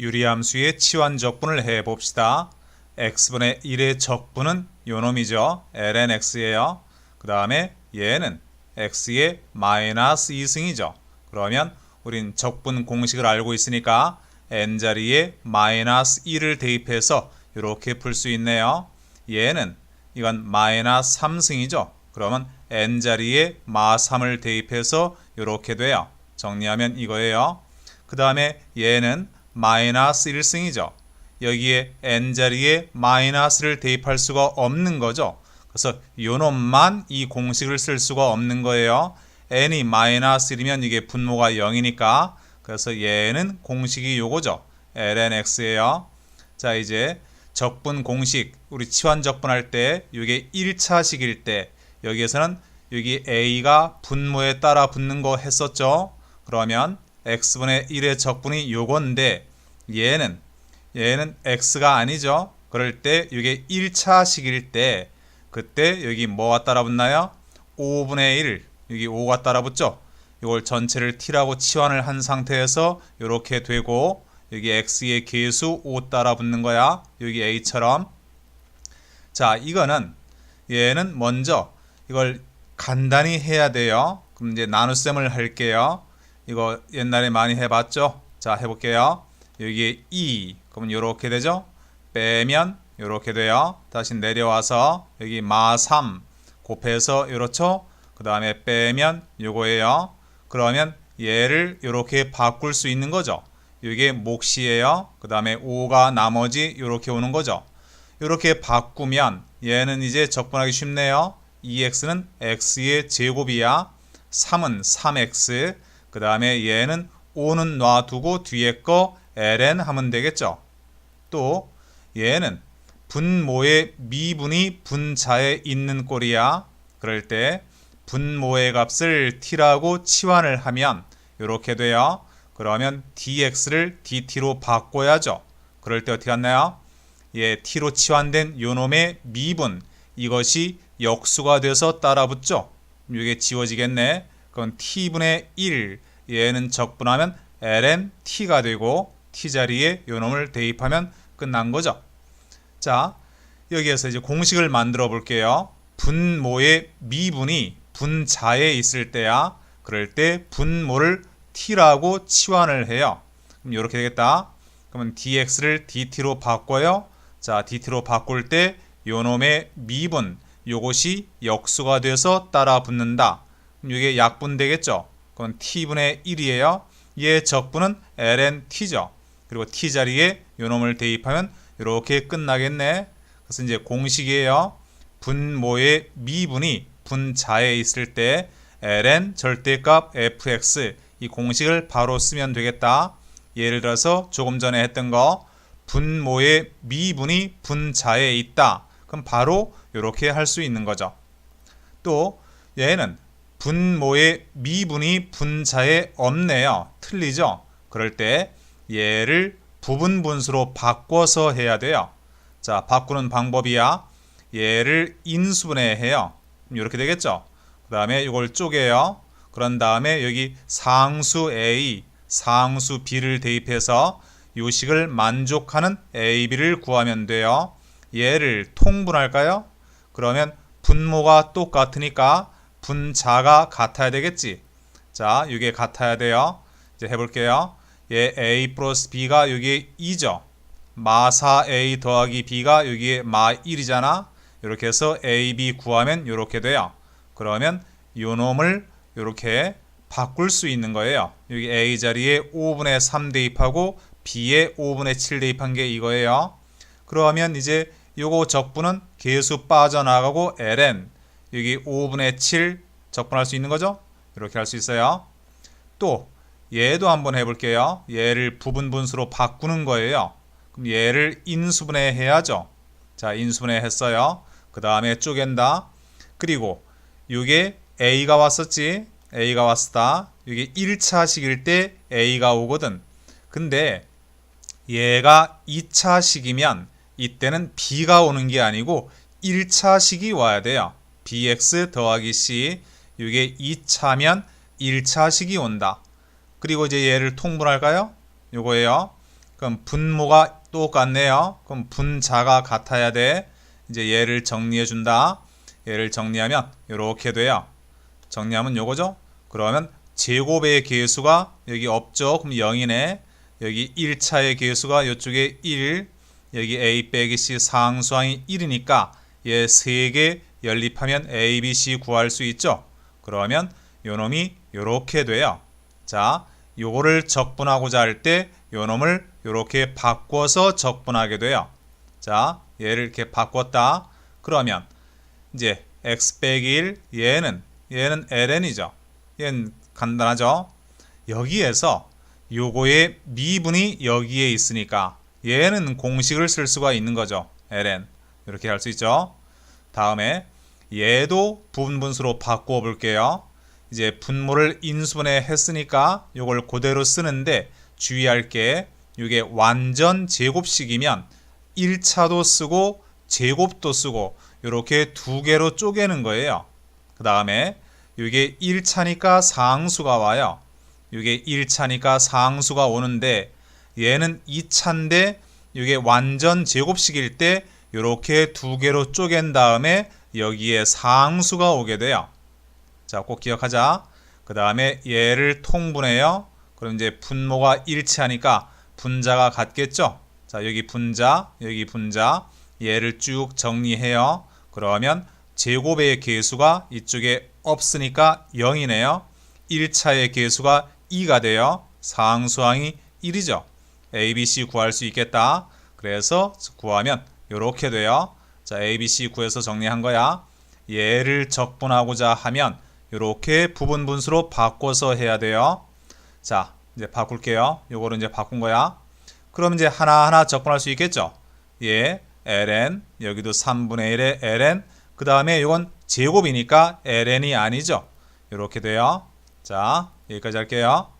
유리함수의 치환 적분을 해 봅시다. x분의 1의 적분은 요 놈이죠. ln x예요. 그 다음에 얘는 x의 마이너스 2승이죠. 그러면 우린 적분 공식을 알고 있으니까 n자리에 마이너스 1을 대입해서 이렇게 풀 수 있네요. 얘는 이건 마이너스 3승이죠. 그러면 n자리에 마 3을 대입해서 이렇게 돼요. 정리하면 이거예요. 그 다음에 얘는 마이너스 1승이죠. 여기에 n자리에 마이너스를 대입할 수가 없는 거죠. 그래서 요 놈만 이 공식을 쓸 수가 없는 거예요. n이 마이너스 1이면 이게 분모가 0이니까 그래서 얘는 공식이 요거죠. ln x예요. 자 이제 적분 공식 우리 치환 적분할 때 이게 1차식일 때 여기에서는 여기 a가 분모에 따라 붙는 거 했었죠. 그러면 x분의 1의 적분이 요건데 얘는 얘는 x가 아니죠. 그럴 때 이게 1차식일 때 그때 여기 뭐가 따라 붙나요? 5분의 1 여기 5가 따라 붙죠. 이걸 전체를 t라고 치환을 한 상태에서 이렇게 되고 여기 x의 계수 5 따라 붙는 거야. 여기 a처럼 자 이거는 얘는 먼저 이걸 간단히 해야 돼요. 그럼 이제 나눗셈을 할게요. 이거 옛날에 많이 해봤죠? 자 해볼게요. 여기 2 그러면 이렇게 되죠? 빼면 이렇게 돼요. 다시 내려와서 여기 마3 곱해서 이렇죠? 그 다음에 빼면 요거예요. 그러면 얘를 이렇게 바꿀 수 있는 거죠. 이게 몫이에요. 그 다음에 5가 나머지 이렇게 오는 거죠. 이렇게 바꾸면 얘는 이제 적분하기 쉽네요. 2x는 x의 제곱이야. 3은 3x. 그 다음에 얘는 5는 놔두고 뒤에 거 ln 하면 되겠죠. 또 얘는 분모의 미분이 분자에 있는 꼴이야. 그럴 때 분모의 값을 t라고 치환을 하면 이렇게 돼요. 그러면 dx를 dt로 바꿔야죠. 그럴 때 어떻게 하나요? 예, t로 치환된 요놈의 미분 이것이 역수가 돼서 따라붙죠. 이게 지워지겠네. 그럼 t분의 1 얘는 적분하면 ln t가 되고 t 자리에 요 놈을 대입하면 끝난 거죠. 자, 여기에서 이제 공식을 만들어 볼게요. 분모의 미분이 분자에 있을 때야. 그럴 때 분모를 t라고 치환을 해요. 그럼 이렇게 되겠다. 그러면 dx를 dt로 바꿔요. 자, dt로 바꿀 때 요놈의 미분 요것이 역수가 돼서 따라 붙는다. 그럼 이게 약분 되겠죠. 그건 t분의 1이에요. 얘 적분은 ln t죠. 그리고 t 자리에 요놈을 대입하면 이렇게 끝나겠네. 그래서 이제 공식이에요. 분모의 미분이 분자에 있을 때 ln 절대값 fx 이 공식을 바로 쓰면 되겠다. 예를 들어서 조금 전에 했던 거 분모의 미분이 분자에 있다. 그럼 바로 이렇게 할 수 있는 거죠. 또 얘는 분모의 미분이 분자에 없네요. 틀리죠? 그럴 때 얘를 부분 분수로 바꿔서 해야 돼요. 자, 바꾸는 방법이야. 얘를 인수분해 해요. 이렇게 되겠죠? 그 다음에 이걸 쪼개요. 그런 다음에 여기 상수 A, 상수 B를 대입해서 요식을 만족하는 A, B를 구하면 돼요. 얘를 통분할까요? 그러면 분모가 똑같으니까 분자가 같아야 되겠지. 자, 이게 같아야 돼요. 이제 해볼게요. 얘 A 플러스 B가 여기 2죠. 마4 A 더하기 B가 여기에 마 1이잖아. 이렇게 해서 A, B 구하면 이렇게 돼요. 그러면 요 놈을 이렇게 바꿀 수 있는 거예요. 여기 A 자리에 5분의 3 대입하고 B에 5분의 7 대입한 게 이거예요. 그러면 이제 요거 적분은 계수 빠져나가고 ln 여기 5분의 7 적분할 수 있는 거죠? 이렇게 할 수 있어요. 또 얘도 한번 해볼게요. 얘를 부분 분수로 바꾸는 거예요. 그럼 얘를 인수분해 해야죠. 자, 인수분해 했어요. 그 다음에 쪼갠다. 그리고 이게 A가 왔었지. A가 왔다. 이게 1차식일 때 A가 오거든. 근데 얘가 2차식이면 이때는 B가 오는 게 아니고 1차식이 와야 돼요. BX 더하기 C 이게 2차면 1차식이 온다. 그리고 이제 얘를 통분할까요? 요거예요. 그럼 분모가 똑같네요. 그럼 분자가 같아야 돼. 이제 얘를 정리해 준다. 얘를 정리하면 이렇게 돼요. 정리하면 요거죠. 그러면 제곱의 개수가 여기 없죠. 그럼 0이네. 여기 1차의 개수가 이쪽에 1, 여기 a 빼기 c 상수항이 1이니까 얘 3개 연립하면 a, b, c 구할 수 있죠. 그러면 요놈이 요렇게 돼요. 자, 요거를 적분하고자 할 때 요놈을 요렇게 바꿔서 적분하게 돼요. 자, 얘를 이렇게 바꿨다. 그러면 이제 x 빼기 1 얘는 얘는 ln이죠. 얘는 간단하죠. 여기에서 요거의 미분이 여기에 있으니까 얘는 공식을 쓸 수가 있는 거죠. ln 이렇게 할 수 있죠. 다음에 얘도 부분분수로 바꾸어 볼게요. 이제 분모를 인수분해 했으니까 요걸 그대로 쓰는데 주의할 게 이게 완전 제곱식이면 1차도 쓰고 제곱도 쓰고 이렇게 두 개로 쪼개는 거예요. 그 다음에 이게 1차니까 상수가 와요. 이게 1차니까 상수가 오는데 얘는 2차인데 이게 완전 제곱식일 때 이렇게 두 개로 쪼갠 다음에 여기에 상수가 오게 돼요. 자, 꼭 기억하자. 그 다음에 얘를 통분해요. 그럼 이제 분모가 일치하니까 분자가 같겠죠? 자, 여기 분자, 여기 분자. 얘를 쭉 정리해요. 그러면 제곱의 개수가 이쪽에 없으니까 0이네요. 1차의 개수가 2가 돼요. 상수항이 1이죠. A, B, C 구할 수 있겠다. 그래서 구하면 이렇게 돼요. 자, A, B, C 구해서 정리한 거야. 얘를 적분하고자 하면 이렇게 부분 분수로 바꿔서 해야 돼요. 자, 이제 바꿀게요. 요거를 이제 바꾼 거야. 그럼 이제 하나하나 적분할 수 있겠죠? 예, ln, 여기도 3분의 1의 ln, 그 다음에 이건 제곱이니까 ln이 아니죠. 이렇게 돼요. 자, 여기까지 할게요.